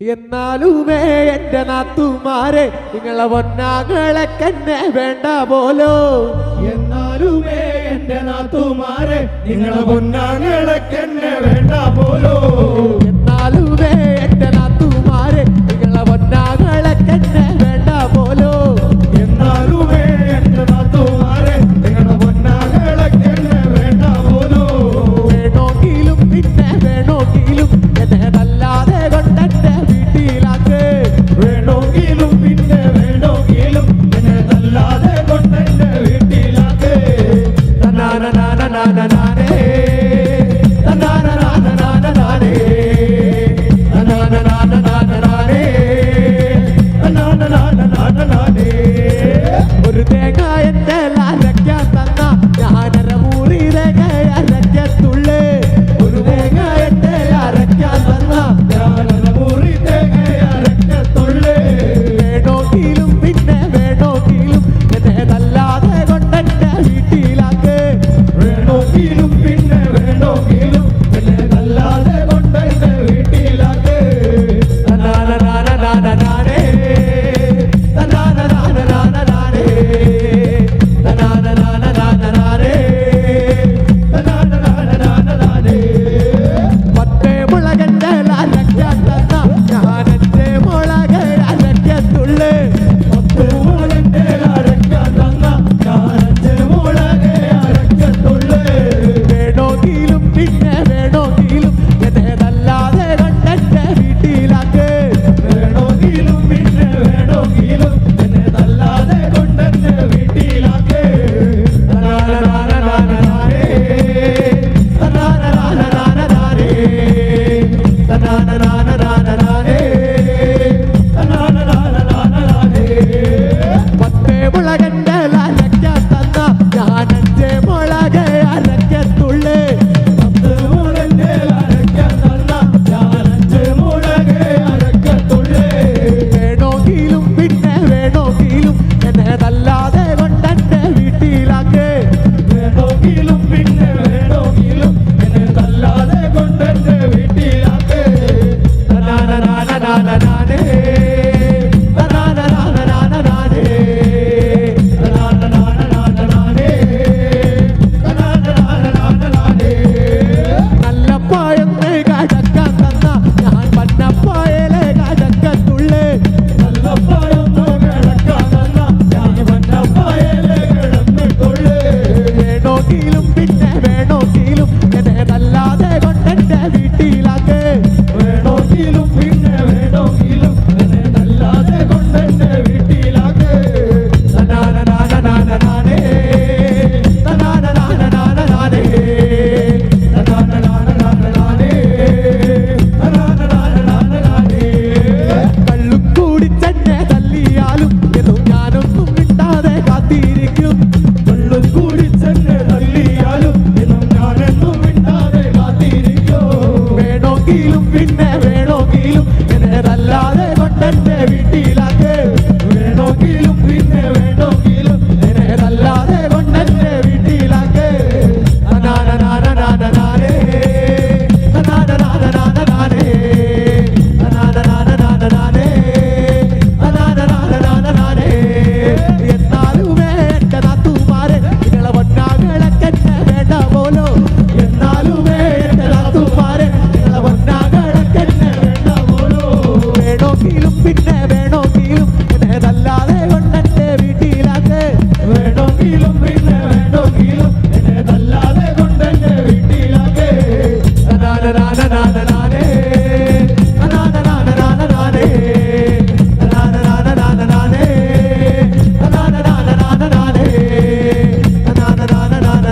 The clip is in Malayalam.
എന്നാലുമേ എന്റെ നാത്തുമാരെ നിങ്ങളെ പൊന്നാകളെ കന്നെ വേണ്ട പോലോ. എന്നാലുമേ എന്റെ നാത്തുമാരെ നിങ്ങളെ പൊന്നാകളെ കന്നെ വേണ്ട പോലോ. എന്നാലുമേ